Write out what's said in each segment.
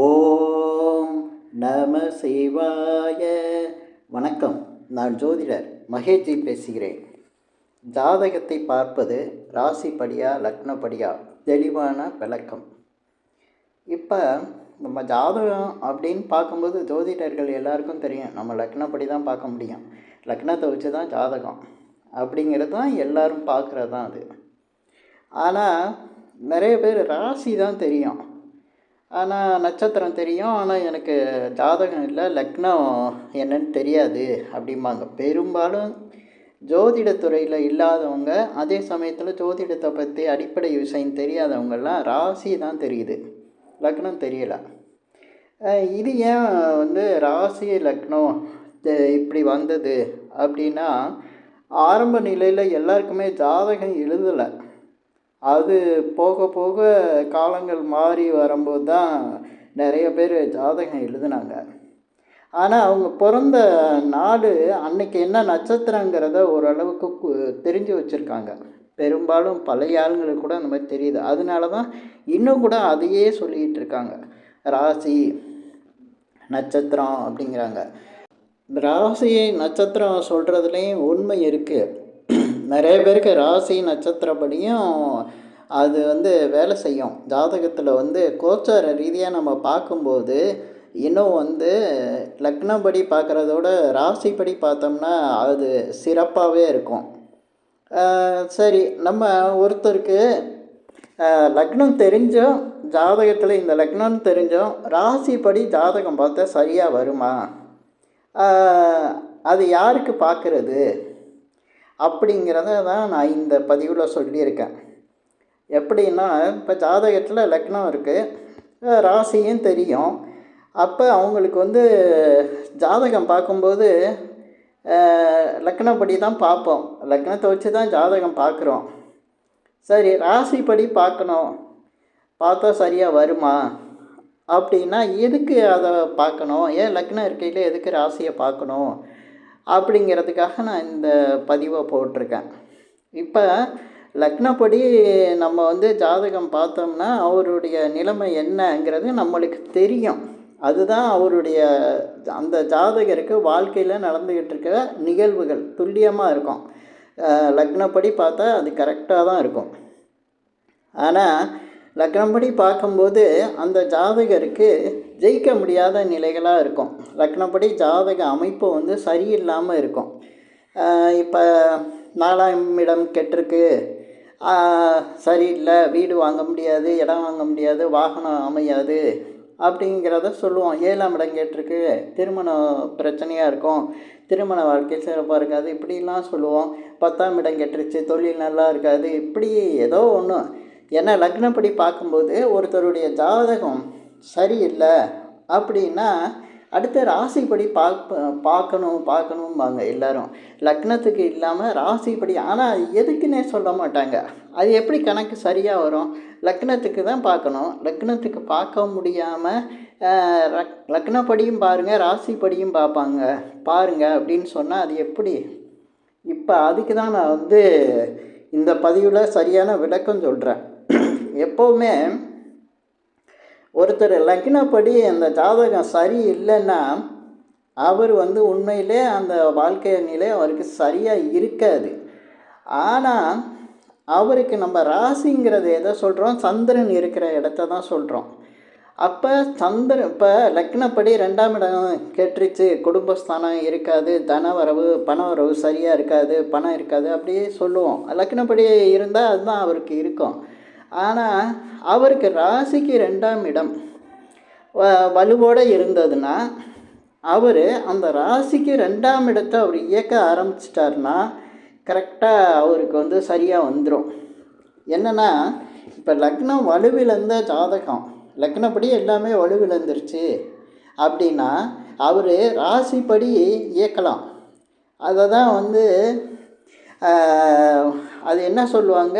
ஓம் நம சிவாய. வணக்கம். நான் ஜோதிடர் மகேஜி பேசுகிறேன். ஜாதகத்தை பார்ப்பது ராசிப்படியா லக்னப்படியா? தெளிவான விளக்கம். இப்போ நம்ம ஜாதகம் அப்படின்னு பார்க்கும்போது ஜோதிடர்கள் எல்லாருக்கும் தெரியும். நம்ம லக்னப்படி தான் பார்க்க முடியும். லக்னத்தை வச்சு தான் ஜாதகம். அப்படிங்கிறது தான் எல்லோரும் பார்க்குறது தான் அது. ஆனால் நிறைய பேர் ராசி தான் தெரியும். ஆனால் நட்சத்திரம் தெரியும். ஆனால் எனக்கு ஜாதகம் இல்லை லக்னம் என்னன்னு தெரியாது அப்படிம்பாங்க. பெரும்பாலும் ஜோதிடத்துறையில் இல்லாதவங்க அதே சமயத்தில் ஜோதிடத்தை பற்றி அடிப்படை விஷயம் தெரியாதவங்கெல்லாம் ராசி தான் தெரியுது. லக்னம் தெரியலை. இது ஏன் வந்து ராசி லக்னம் இப்படி வந்தது அப்படின்னா ஆரம்ப நிலையில் எல்லாருக்குமே ஜாதகம் எழுதலை. அது போக போக காலங்கள் மாறி வரும்போது தான் நிறைய பேர் ஜாதகம் எழுதுனாங்க. ஆனால் அவங்க பிறந்த நாடு அன்னைக்கு என்ன நட்சத்திரங்கிறத ஓரளவுக்கு தெரிஞ்சு வச்சுருக்காங்க. பெரும்பாலும் பழைய ஆளுங்களுக்கு கூட அந்த மாதிரி தெரியுது. அதனால தான் இன்னும் கூட அதையே சொல்லிகிட்டு இருக்காங்க. ராசி நட்சத்திரம் அப்படிங்கிறாங்க. ராசி நட்சத்திரம் சொல்கிறதுலேயும் உண்மை இருக்குது நிறைய பேருக்கு ராசி நட்சத்திரப்படியும் அது வந்து வேலை செய்யும். ஜாதகத்தில் வந்து கோச்சார ரீதியாக நம்ம பார்க்கும்போது இன்னும் வந்து லக்னப்படி பார்க்குறதோட ராசிப்படி பார்த்தோம்னா அது சிறப்பாகவே இருக்கும். சரி நம்ம ஒருத்தருக்கு லக்னம் தெரிஞ்சோம் ஜாதகத்தில் இந்த லக்னம் தெரிஞ்சோம் ராசிப்படி ஜாதகம் பார்த்தா சரியாக வருமா? அது யாருக்கு பார்க்குறது? அப்படிங்கிறத தான் நான் இந்த பதிவில் சொல்லியிருக்கேன். எப்படின்னா இப்போ ஜாதகத்தில் லக்னம் இருக்குது ராசியும் தெரியும். அப்போ அவங்களுக்கு வந்து ஜாதகம் பார்க்கும்போது லக்னப்படி தான் பார்ப்போம். லக்னத்தை வச்சு தான் ஜாதகம் பார்க்குறோம். சரி ராசிப்படி பார்க்கணும். பார்த்தா சரியாக வருமா? அப்படின்னா எதுக்கு அதை பார்க்கணும்? ஏன் லக்னம் இருக்கையில் எதுக்கு ராசியை பார்க்கணும்? அப்படிங்கிறதுக்காக நான் இந்த பதிவை போட்டிருக்கேன். இப்போ லக்னப்படி நம்ம வந்து ஜாதகம் பார்த்தோம்னா அவருடைய நிலைமை என்னங்கிறது நம்மளுக்கு தெரியும். அதுதான் அவருடைய அந்த ஜாதகருக்கு வாழ்க்கையில் நடந்துக்கிட்டு இருக்க நிகழ்வுகள் துல்லியமாக இருக்கும். லக்னப்படி பார்த்தா அது கரெக்டாக தான் இருக்கும். ஆனால் லக்னப்படி பார்க்கும்போது அந்த ஜாதகருக்கு ஜெயிக்க முடியாத நிலைகளாக இருக்கும். லக்னப்படி ஜாதக அமைப்பு வந்து சரியில்லாமல் இருக்கும். இப்போ நாலாம் இடம் கெட்டிருக்கு சரியில்லை. வீடு வாங்க முடியாது இடம் வாங்க முடியாது வாகனம் அமையாது அப்படிங்கிறத சொல்லுவோம். ஏழாம் இடம் கேட்டிருக்கு. திருமணம் பிரச்சனையாக இருக்கும். திருமண வாழ்க்கை சிறப்பாக இருக்காது. இப்படிலாம் சொல்லுவோம். பத்தாம் இடம் கெட்டுருச்சு. தொழில் நல்லா இருக்காது. இப்படி ஏதோ ஒன்று ஏன்னா லக்னப்படி பார்க்கும்போது ஒருத்தருடைய ஜாதகம் சரியில்லை அப்படின்னா அடுத்த ராசிப்படி பார்ப்ப பார்க்கணும் பார்க்கணும்பாங்க எல்லோரும். லக்னத்துக்கு இல்லாமல் ராசிப்படி ஆனால் எதுக்குன்னே சொல்ல மாட்டாங்க. அது எப்படி கணக்கு சரியாக வரும்? லக்னத்துக்கு தான் பார்க்கணும். லக்னத்துக்கு பார்க்க முடியாமல் லக்னப்படியும் பாருங்கள் ராசிப்படியும் பார்ப்பாங்க. பாருங்கள் அப்படின்னு சொன்னால் அது எப்படி? இப்போ அதுக்கு தான் நான் வந்து இந்த பதிவில் சரியான விளக்கம் சொல்கிறேன் எப்போவுமே ஒருத்தர் லக்னப்படி அந்த ஜாதகம் சரி இல்லைன்னா அவர் வந்து உண்மையிலே அந்த வாழ்க்கை நிலை அவருக்கு சரியாக இருக்காது. ஆனால் அவருக்கு நம்ம ராசிங்கிறது எதை சொல்கிறோம் சந்திரன் இருக்கிற இடத்த தான் சொல்கிறோம் அப்போ சந்திரன் இப்போ லக்னப்படி ரெண்டாம் இடம் கேட்டுருச்சு. குடும்பஸ்தானம் இருக்காது. தனவரவு பணவரவு சரியாக இருக்காது. பணம் இருக்காது. அப்படியே சொல்லுவோம். லக்னப்படி இருந்தால் அதுதான் அவருக்கு இருக்கும். ஆனால் அவருக்கு ராசிக்கு ரெண்டாம் இடம் வலுவோடு இருந்ததுன்னா அவர் அந்த ராசிக்கு ரெண்டாம் இடத்தை அவர் இயக்க ஆரம்பிச்சிட்டாருன்னா கரெக்டாக அவருக்கு வந்து சரியாக வந்துடும் என்னென்னா இப்போ லக்னம் வலுவிழந்த ஜாதகம் லக்னப்படி எல்லாமே வலுவிழந்துருச்சு அப்படின்னா அவர் ராசிப்படி இயக்கலாம். அதை தான் வந்து அது என்ன சொல்லுவாங்க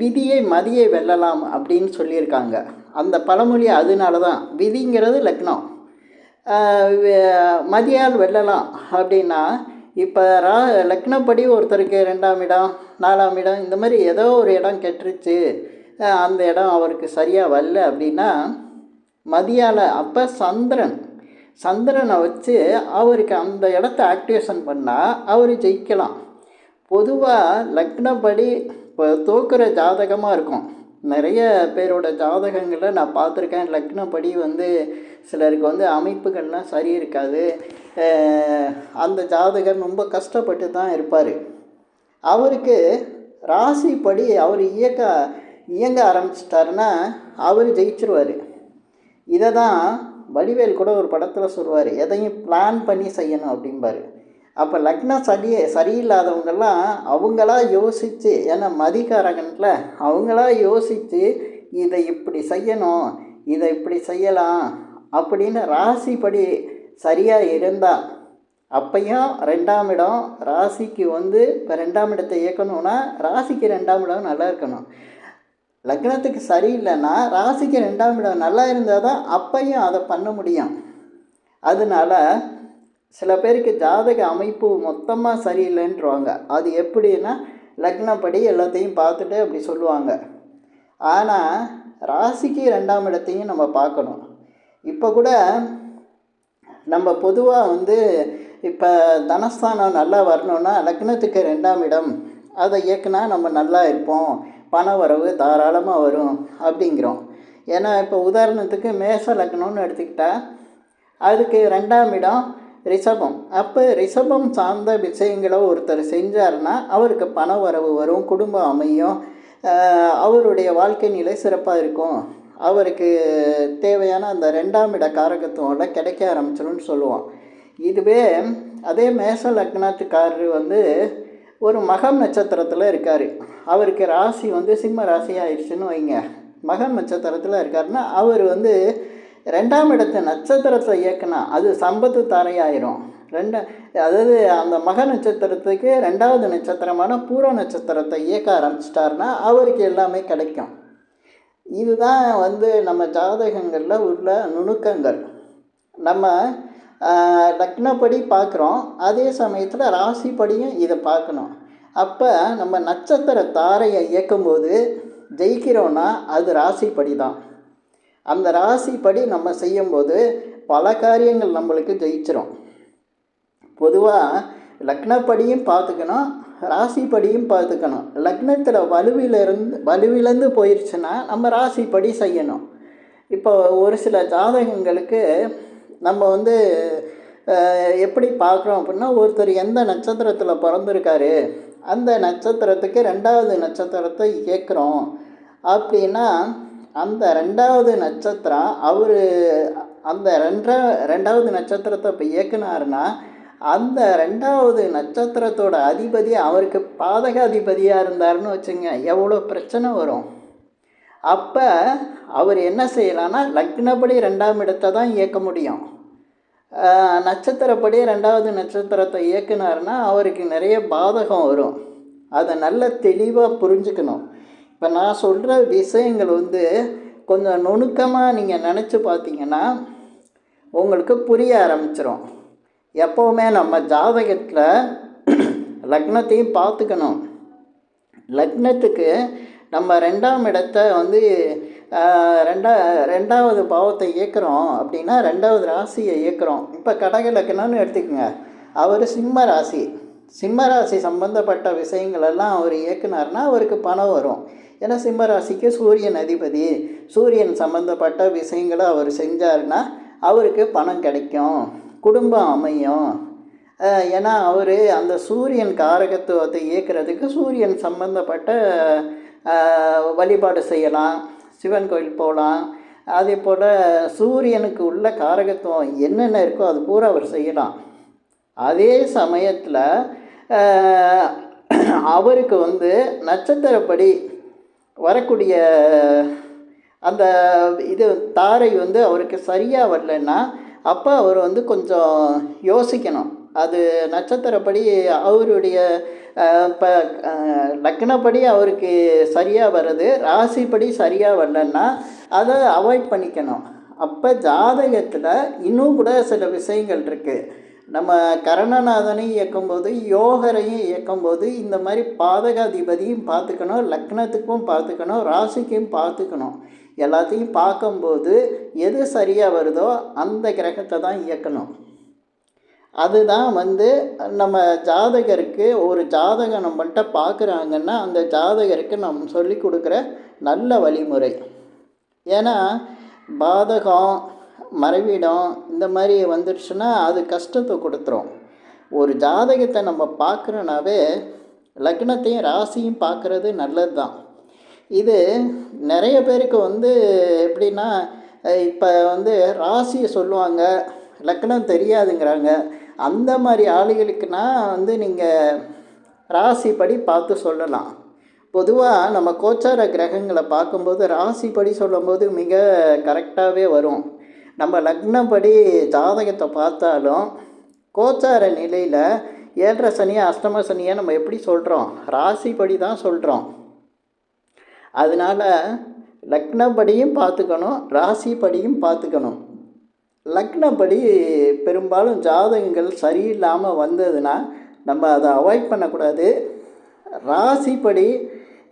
விதியை மதியை வெல்லலாம் அப்படின்னு சொல்லியிருக்காங்க. அந்த பழமொழி அதனால தான் விதிங்கிறது லக்னம் மதியால் வெல்லலாம் அப்படின்னா இப்போ ரா லக்னப்படி ஒருத்தருக்கு ரெண்டாம் இடம் நாலாம் இடம் இந்த மாதிரி ஏதோ ஒரு இடம் கெட்டுருச்சு. அந்த இடம் அவருக்கு சரியாக வரல அப்படின்னா மதியால் அப்போ சந்திரன் சந்திரனை வச்சு அவருக்கு அந்த இடத்த ஆக்டிவேஷன் பண்ணால் அவர் ஜெயிக்கலாம். பொதுவாக லக்னப்படி இப்போ தோக்குற ஜாதகமாக இருக்கும். நிறைய பேரோட ஜாதகங்களை நான் பார்த்துருக்கேன். லக்னப்படி வந்து சிலருக்கு வந்து அமைப்புகள்லாம் சரி இருக்காது. அந்த ஜாதகர் ரொம்ப கஷ்டப்பட்டு தான் இருப்பார். அவருக்கு ராசிப்படி அவர் இயக்க இயங்க ஆரம்பிச்சிட்டாருன்னா அவர் ஜெயிச்சிருவார். இதை தான் வடிவேல் கூட ஒரு படத்தில் சொல்லுவார். எதையும் பிளான் பண்ணி செய்யணும் அப்படிம்பாரு. அப்போ லக்னம் சரி சரியில்லாதவங்கெல்லாம் அவங்களா யோசித்து ஏன்னா மதிகாரகன்ல அவங்களா யோசித்து இதை இப்படி செய்யணும் இதை இப்படி செய்யலாம் அப்படின்னு ராசிப்படி சரியாக இருந்தால் அப்பையும் ரெண்டாம் இடம் ராசிக்கு வந்து இப்போ ரெண்டாம் இடத்தை இயக்கணும்னா ராசிக்கு ரெண்டாம் இடம் நல்லா இருக்கணும். லக்னத்துக்கு சரியில்லைன்னா ராசிக்கு ரெண்டாம் இடம் நல்லா இருந்தால் தான் அப்பையும் அதை பண்ண முடியும். அதனால சில பேருக்கு ஜாதக அமைப்பு மொத்தமாக சரியில்லைன்றவாங்க. அது எப்படின்னா லக்னப்படி எல்லாத்தையும் பார்த்துட்டு அப்படி சொல்லுவாங்க. ஆனால் ராசிக்கு ரெண்டாம் இடத்தையும் நம்ம பார்க்கணும். இப்போ கூட நம்ம பொதுவாக வந்து இப்போ தனஸ்தானம் நல்லா வரணும்னா லக்னத்துக்கு ரெண்டாம் இடம். அதை இயக்குனா நம்ம நல்லா இருப்போம். பண வரவு தாராளமாக வரும் அப்படிங்கிறோம். ஏன்னா இப்போ உதாரணத்துக்கு மேச லக்னம்னு எடுத்துக்கிட்டால் அதுக்கு ரெண்டாம் இடம் ரிஷபம். அப்போ ரிஷபம் சார்ந்த விஷயங்களை ஒருத்தர் செஞ்சாருன்னா அவருக்கு பண வரவு வரும் குடும்பம் அமையும். அவருடைய வாழ்க்கை நிலை சிறப்பாக இருக்கும். அவருக்கு தேவையான அந்த ரெண்டாம் இட காரகத்துவம்லாம் கிடைக்க ஆரம்பிச்சிடும்னு சொல்லுவோம் இதுவே அதே மேச லக்னத்துக்காரர் வந்து ஒரு மகம் நட்சத்திரத்தில் இருக்கார். அவருக்கு ராசி வந்து சிம்ம ராசி ஆயிடுச்சுன்னு வைங்க. மகம் நட்சத்திரத்தில் இருக்காருன்னா அவர் வந்து ரெண்டாம் இடத்து நட்சத்திரத்தை இயக்குனா அது சம்பத்து தாரையாயிரும். ரெண்டு அதாவது அந்த மக நட்சத்திரத்துக்கு ரெண்டாவது நட்சத்திரமான பூர நட்சத்திரத்தை இயக்க ஆரம்பிச்சிட்டாருன்னா அவருக்கு எல்லாமே கிடைக்கும். இதுதான் வந்து நம்ம ஜாதகங்களில் உள்ள நுணுக்கங்கள். நம்ம லக்னப்படி பார்க்குறோம் அதே சமயத்தில் ராசிப்படியும் இதை பார்க்கணும் அப்போ நம்ம நட்சத்திர தாரையை இயக்கும்போது ஜெயிக்கிறோன்னா அது ராசிப்படி தான் அந்த ராசிப்படி நம்ம செய்யும்போது பல காரியங்கள் நம்மளுக்கு ஜெயிச்சிரும். பொதுவாக லக்னப்படியும் பார்த்துக்கணும் ராசிப்படியும் பார்த்துக்கணும். லக்னத்தில் வலுவிலிருந்து வலுவிலேருந்து போயிடுச்சுன்னா நம்ம ராசிப்படி செய்யணும். இப்போ ஒரு சில ஜாதகங்களுக்கு நம்ம வந்து எப்படி பார்க்குறோம் அப்படின்னா ஒருத்தர் எந்த நட்சத்திரத்தில் பிறந்திருக்காரு அந்த நட்சத்திரத்துக்கு ரெண்டாவது நட்சத்திரத்தை இயக்குறோம். அப்படின்னா அந்த ரெண்டாவது நட்சத்திரம் அவர் அந்த ரெண்டா ரெண்டாவது நட்சத்திரத்தை இப்போ இயக்குனாருன்னா அந்த ரெண்டாவது நட்சத்திரத்தோட அதிபதி அவருக்கு பாதகாதிபதியாக இருந்தாருன்னு வச்சுங்க எவ்வளோ பிரச்சனை வரும். அப்போ அவர் என்ன செய்யலான்னா லக்னப்படி ரெண்டாம் இடத்தை தான் இயக்க முடியும். நட்சத்திரப்படி ரெண்டாவது நட்சத்திரத்தை இயக்குனாருன்னா அவருக்கு நிறைய பாதகம் வரும். அதை நல்ல தெளிவாக புரிஞ்சுக்கணும். இப்போ நான் சொல்கிற விஷயங்கள் வந்து கொஞ்சம் நுணுக்கமாக நீங்கள் நினச்சி பார்த்தீங்கன்னா உங்களுக்கு புரிய ஆரம்பிச்சிடும் எப்போவுமே நம்ம ஜாதகத்தில் லக்னத்தையும் பார்த்துக்கணும். லக்னத்துக்கு நம்ம ரெண்டாம் இடத்த வந்து ரெண்டா ரெண்டாவது பாவத்தை இயக்குறோம் அப்படின்னா ரெண்டாவது ராசியை இயக்குறோம். இப்போ கடக லக்னம்னு எடுத்துக்கோங்க. அவர் சிம்ம ராசி. சிம்ம ராசி சம்பந்தப்பட்ட விஷயங்கள் எல்லாம் அவர் இயக்குனார்னா அவருக்கு பணம் வரும். ஏன்னா சிம்ம ராசிக்கு சூரியன் அதிபதி. சூரியன் சம்மந்தப்பட்ட விஷயங்களை அவர் செஞ்சாருன்னா அவருக்கு பணம் கிடைக்கும் குடும்பம் அமையும். ஏன்னா அவர் அந்த சூரியன் காரகத்துவத்தை இயக்கிறதுக்கு சூரியன் சம்மந்தப்பட்ட வழிபாடு செய்யலாம் சிவன் கோயில் போகலாம் அதே போல் சூரியனுக்கு உள்ள காரகத்துவம் என்னென்ன இருக்கோ அது பூரா அவர் செய்யலாம். அதே சமயத்தில் அவருக்கு வந்து நட்சத்திரப்படி வரக்கூடிய அந்த இது தாரை வந்து அவருக்கு சரியாக வரலன்னா அப்போ அவர் வந்து கொஞ்சம் யோசிக்கணும். அது நட்சத்திரப்படி அவருடைய இப்போ லக்னப்படி அவருக்கு சரியாக வர்றது ராசிப்படி சரியாக வரலன்னா அதை அவாய்ட் பண்ணிக்கணும். அப்போ ஜாதகத்தில் இன்னும் கூட சில விஷயங்கள் இருக்குது நம்ம கரணநாதனையும் இயக்கும்போது யோகரையும் இயக்கும்போது இந்த மாதிரி பாதகாதிபதியும் பார்த்துக்கணும் லக்னத்துக்கும் பார்த்துக்கணும் ராசிக்கும் பார்த்துக்கணும். எல்லாத்தையும் பார்க்கும்போது எது சரியாக வருதோ அந்த கிரகத்தை தான் இயக்கணும். அதுதான் வந்து நம்ம ஜாதகருக்கு ஒரு ஜாதகம் நம்மள்கிட்ட பார்க்குறாங்கன்னா அந்த ஜாதகருக்கு நம்ம சொல்லி கொடுக்குற நல்ல வழிமுறை. ஏன்னா பாதகம் மறைவிடம் இந்த மாதிரி வந்துடுச்சுன்னா அது கஷ்டத்தை கொடுத்துரும். ஒரு ஜாதகத்தை நம்ம பார்க்குறோனாவே லக்னத்தையும் ராசியும் பார்க்குறது நல்லது தான் இது நிறைய பேருக்கு வந்து எப்படின்னா இப்போ வந்து ராசியை சொல்லுவாங்க லக்னம் தெரியாதுங்கிறாங்க. அந்த மாதிரி ஆளுகளுக்குனா வந்து நீங்கள் ராசிப்படி பார்த்து சொல்லலாம். பொதுவாக நம்ம கோச்சார கிரகங்களை பார்க்கும்போது ராசிப்படி சொல்லும்போது மிக கரெக்டாகவே வரும். நம்ம லக்னப்படி ஜாதகத்தை பார்த்தாலும் கோச்சார நிலையில் ஏழரை சனியை அஷ்டம சனியை நம்ம எப்படி சொல்கிறோம் ராசிப்படி தான் சொல்கிறோம் அதனால் லக்னப்படியும் பார்த்துக்கணும் ராசிப்படியும் பார்த்துக்கணும். லக்னப்படி பெரும்பாலும் ஜாதகங்கள் சரியில்லாமல் வந்ததுன்னா நம்ம அதை அவாய்ட் பண்ணக்கூடாது. ராசிப்படி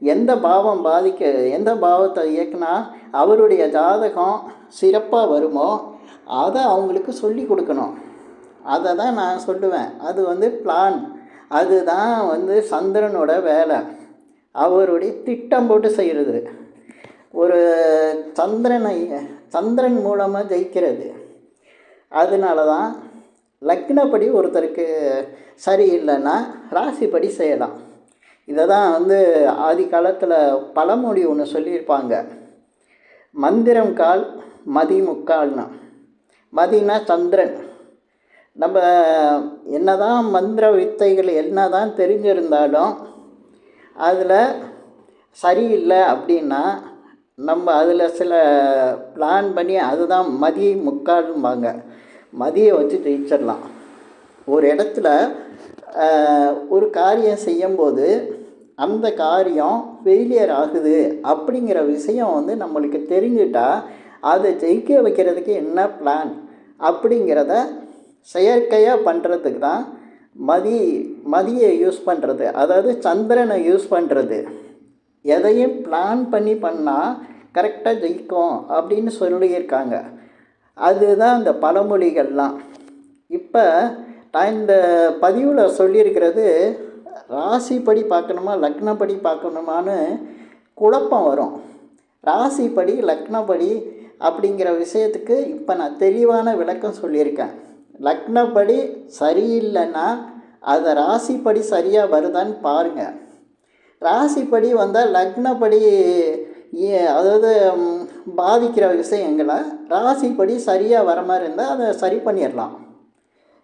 எந்த பாவம் பாதிக்க எந்த பாவத்தை இயக்குனா அவருடைய ஜாதகம் சிறப்பாக வருமோ அதை அவங்களுக்கு சொல்லி கொடுக்கணும். அதை தான் நான் சொல்லுவேன். அது வந்து பிளான் அதுதான் வந்து சந்திரனோட வேலை. அவருடைய திட்டம் போட்டு செய்கிறது ஒரு சந்திரனை சந்திரன் மூலமாக ஜெயிக்கிறது. அதனால தான் லக்னப்படி ஒருத்தருக்கு சரியில்லைன்னா ராசிப்படி செய்யலாம். இதை தான் வந்து ஆதி காலத்தில் பழமொழி ஒன்று சொல்லியிருப்பாங்க. மந்திரம் கால் மதி முக்கால்னா. மதினா சந்திரன். நம்ம என்னதான் மந்திர வித்தைகள் என்ன தான் தெரிஞ்சிருந்தாலும் அதில் சரியில்லை அப்படின்னா நம்ம அதில் சில பிளான் பண்ணி அதுதான் மதி முக்கால்பாங்க மதியை வச்சு ஜெயிச்சிடலாம். ஒரு இடத்துல ஒரு காரியம் செய்யும்போது அந்த காரியம் ஃபெயிலியர் ஆகுது அப்படிங்கிற விஷயம் வந்து நம்மளுக்கு தெரிஞ்சிட்டா அதை ஜெயிக்க வைக்கிறதுக்கு என்ன பிளான் அப்படிங்கிறத செயற்கையாக பண்ணுறதுக்கு தான் மதி மதியை யூஸ் பண்ணுறது அதாவது சந்திரனை யூஸ் பண்ணுறது எதையும் பிளான் பண்ணி பண்ணால் கரெக்டாக ஜெயிக்கும் அப்படின்னு சொல்லியிருக்காங்க. அதுதான் அந்த பழமொழிகள்லாம். இப்போ நான் இந்த பதிவில் சொல்லியிருக்கிறது ராசிப்படி பார்க்கணுமா லக்னப்படி பார்க்கணுமான்னு குழப்பம் வரும். ராசிப்படி லக்னப்படி அப்படிங்கிற விஷயத்துக்கு இப்போ நான் தெளிவான விளக்கம் சொல்லியிருக்கேன். லக்னப்படி சரியில்லைன்னா அதை ராசிப்படி சரியாக வருதான்னு பாருங்கள் ராசிப்படி வந்தால் லக்னப்படி அதாவது பாதிக்கிற விஷயங்களை ராசிப்படி சரியாக வர மாதிரி இருந்தால் அதை சரி பண்ணிடலாம்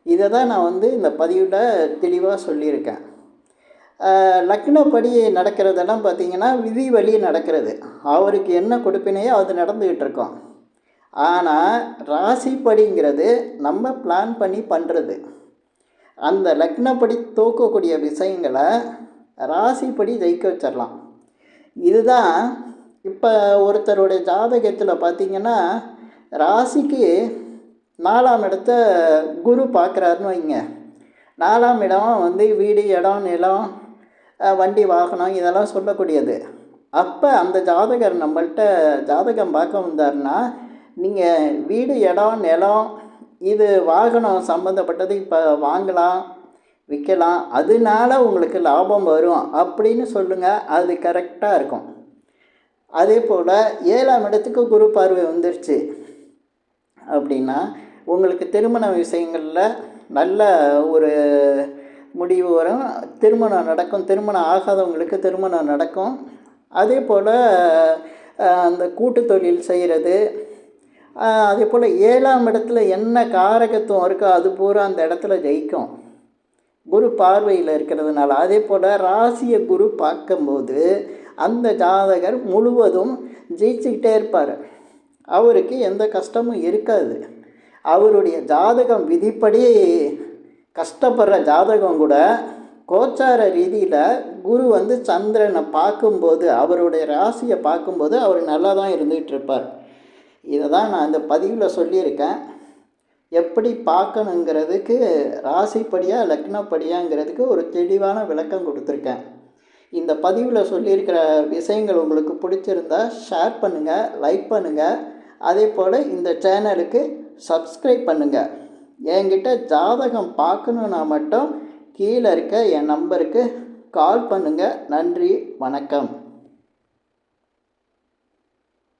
இதை தான் நான் வந்து இந்த பதிவில் தெளிவாக சொல்லியிருக்கேன். லக்னப்படி நடக்கிறதெல்லாம் பார்த்திங்கன்னா விதி வழி நடக்கிறது. அவருக்கு என்ன கொடுப்பினையோ அது நடந்துக்கிட்டு இருக்கோம். ஆனால் ராசிப்படிங்கிறது நம்ம பிளான் பண்ணி பண்ணுறது அந்த லக்னப்படி தூக்கக்கூடிய விஷயங்களை ராசிப்படி ஜெயிக்க வச்சிடலாம். இதுதான் இப்போ ஒருத்தருடைய ஜாதகத்தில் பார்த்திங்கன்னா ராசிக்கு நாலாம் இடத்த குரு பார்க்குறாருன்னு வைங்க. நாலாம் இடம் வந்து வீடு இடம் நிலம் வண்டி வாகனம் இதெல்லாம் சொல்லக்கூடியது. அப்போ அந்த ஜாதகர் நம்மள்கிட்ட ஜாதகம் பார்க்க வந்தார்னா நீங்கள் வீடு இடம் நிலம் இது வாகனம் சம்மந்தப்பட்டது இப்போ வாங்கலாம் விற்கலாம் அதனால உங்களுக்கு லாபம் வரும் அப்படின்னு சொல்லுங்கள் அது கரெக்டாக இருக்கும். அதே போல் ஏழாம் இடத்துக்கு குரு பார்வை வந்துருச்சு அப்படின்னா உங்களுக்கு திருமண விஷயங்களில் நல்ல ஒரு முடிவு வரும். திருமணம் நடக்கும். திருமணம் ஆகாதவங்களுக்கு திருமணம் நடக்கும். அதே போல் அந்த கூட்டு தொழில் செய்கிறது அதே போல் ஏழாம் இடத்துல என்ன காரகத்துவம் இருக்கோ அது பூரா அந்த இடத்துல ஜெயிக்கும். குரு பார்வையில் இருக்கிறதுனால. அதே போல் ராசியை குரு பார்க்கும்போது அந்த ஜாதகர் முழுவதும் ஜெயிச்சுக்கிட்டே இருப்பார். அவருக்கு எந்த கஷ்டமும் இருக்காது. அவருடைய ஜாதகம் விதிப்படி கஷ்டப்படுற ஜாதகம் கூட கோச்சார ரீதியில் குரு வந்து சந்திரனை பார்க்கும்போது அவருடைய ராசியை பார்க்கும்போது அவர் நல்லா தான் இருந்துகிட்டு இருப்பார் இதை தான் நான் இந்த பதிவில் சொல்லியிருக்கேன். எப்படி பார்க்கணுங்கிறதுக்கு ராசிப்படியாக லக்னப்படியாங்கிறதுக்கு ஒரு தெளிவான விளக்கம் கொடுத்துருக்கேன். இந்த பதிவில் சொல்லியிருக்கிற விஷயங்கள் உங்களுக்கு பிடிச்சிருந்தா ஷேர் பண்ணுங்கள் லைக் பண்ணுங்கள் அதே போல் இந்த சேனலுக்கு சப்ஸ்கிரைப் பண்ணுங்கள் என்கிட்ட ஜாதகம் பார்க்கணுன்னா மட்டும் கீழே இருக்க என் நம்பருக்கு கால் பண்ணுங்கள் நன்றி வணக்கம்.